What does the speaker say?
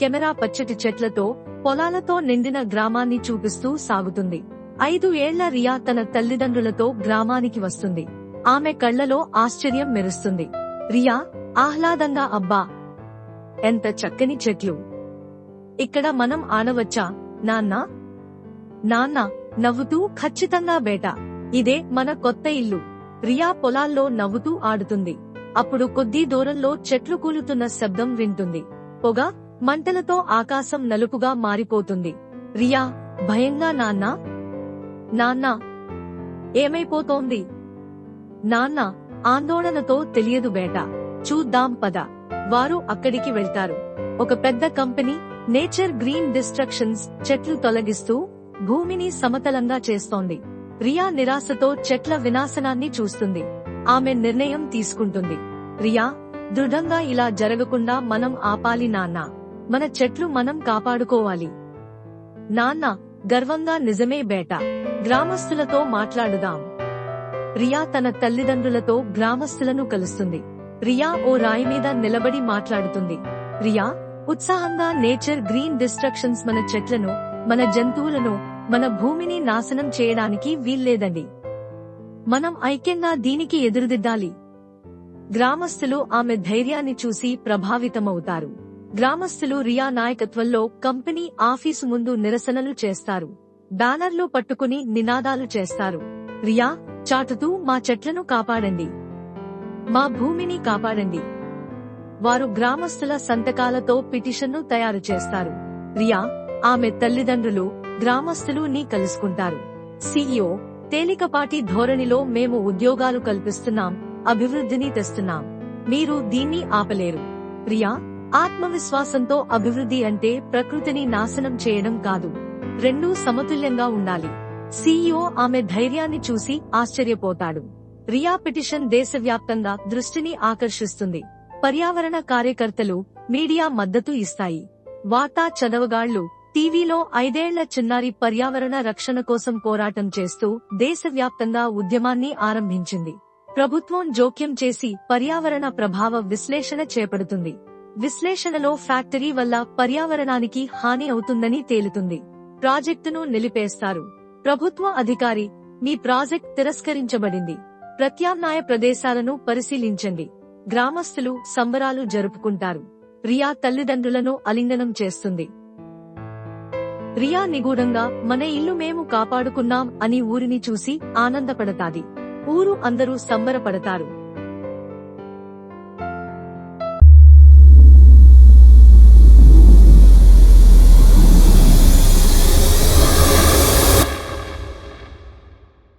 Camera పచ్చటి చెట్లతో పొలాలతో నిండిన గ్రామాన్ని చూపిస్తూ సాగుతుంది. ఐదు ఏళ్ళ రియా తన తల్లిదండ్రులతో గ్రామానికి వస్తుంది. ఆమె కళ్ళలో ఆశ్చర్యం మెరుస్తుంది. రియా ఆహ్లాదంగా అబ్బా! ఎంత చక్కని చెట్లు! ఇక్కడ మనం ఆడవచ్చా? నాన్నా? నాన్న నవ్వుతూ ఖచ్చితంగా బేట. ఇదే మన కొత్త ఇల్లు. రియా పొలాల్లో నవ్వుతూ ఆడుతుంది. అప్పుడు కొద్దీ దూరంలో చెట్లు కూలుతున్న శబ్దం వింటుంది. పొగ మంటలతో ఆకాశం నలుపుగా మారిపోతుంది. రియా భయంగా నాన్నా. నాన్నా. ఏమైపోతోంది? నాన్న ఆందోళనతో తెలియదు బేట. చూద్దాం పద. వారు అక్కడికి వెళ్తారు. ఒక పెద్ద కంపెనీ నేచర్ గ్రీన్ డిస్ట్రక్షన్స్ చెట్లు తొలగిస్తూ భూమిని సమతలంగా చేస్తోంది. రియా నిరాశతో చెట్ల వినాశనాన్ని చూస్తుంది. ఆమె నిర్ణయం తీసుకుంటుంది. రియా దృఢంగా ఇలా జరగకుండా మనం ఆపాలి నాన్నా. మన చెట్లు మనం కాపాడుకోవాలి. నాన్న గర్వంగా నిజమే బేట. గ్రామస్తులతో మాట్లాడుదాం. రియా తన తల్లిదండ్రులతో గ్రామస్తులను కలుస్తుంది. రియా ఓ రాయి మీద నిలబడి మాట్లాడుతుంది. రియా ఉత్సాహంగా నేచర్ గ్రీన్ డిస్ట్రక్షన్స్ మన చెట్లను మన జంతువులను మన భూమిని నాశనం చేయడానికి వీల్లేదండి. మనం ఐక్యంగా దీనికి ఎదురుదిద్దాలి. గ్రామస్తులు ఆమె ధైర్యాన్ని చూసి ప్రభావితమవుతారు. గ్రామస్తులు రియా నాయకత్వంలో కంపెనీ ఆఫీసు ముందు నిరసనలు చేస్తారు. బ్యానర్లు పట్టుకుని నినాదాలు చేస్తారు. రియా చాటుతూ మా చెట్లను కాపాడండి. మా భూమిని కాపాడండి. వారు గ్రామస్తుల సంతకాలతో పిటిషన్ను తయారు చేస్తారు. రియా ఆమె తల్లిదండ్రులు గ్రామస్తులు నీ కలుసుకుంటారు. సీఈఓ తేలికపాటి ధోరణిలో మేము ఉద్యోగాలు కల్పిస్తున్నాం అభివృద్ధిని తెస్తున్నాం. మీరు దీన్ని ఆపలేరు. రియా ఆత్మవిశ్వాసంతో అభివృద్ధి అంటే ప్రకృతిని నాశనం చేయడం కాదు. రెండూ సమతుల్యంగా ఉండాలి. సీఈఓ ఆమె ధైర్యాన్ని చూసి ఆశ్చర్యపోతాడు. రియా పిటిషన్ దేశవ్యాప్తంగా దృష్టిని ఆకర్షిస్తుంది. పర్యావరణ కార్యకర్తలు మీడియా మద్దతు ఇస్తాయి. వార్తా చదవగాళ్ళు టీవీలో ఐదేళ్ళ చిన్నారి పర్యావరణ రక్షణ కోసం పోరాటం చేస్తూ దేశవ్యాప్తంగా ఉద్యమాన్ని ఆరంభించింది. ప్రభుత్వం జోక్యం చేసి పర్యావరణ ప్రభావ విశ్లేషణ చేపడుతుంది. విశ్లేషణలో ఫ్యాక్టరీ వల్ల పర్యావరణానికి హాని అవుతుందని తేలుతుంది. ప్రాజెక్టును నిలిపేస్తారు. ప్రభుత్వ అధికారి మీ ప్రాజెక్ట్ తిరస్కరించబడింది. ప్రత్యామ్నాయ ప్రదేశాలను పరిశీలించండి. గ్రామస్తులు సంబరాలు జరుపుకుంటారు. రియా తల్లిదండ్రులను అలింగనం చేస్తుంది. రియా నిగూఢంగా మన ఇల్లు మేము కాపాడుకున్నాం అని ఊరిని చూసి ఆనందపడతాది. ఊరు అందరూ సంబరపడతారు.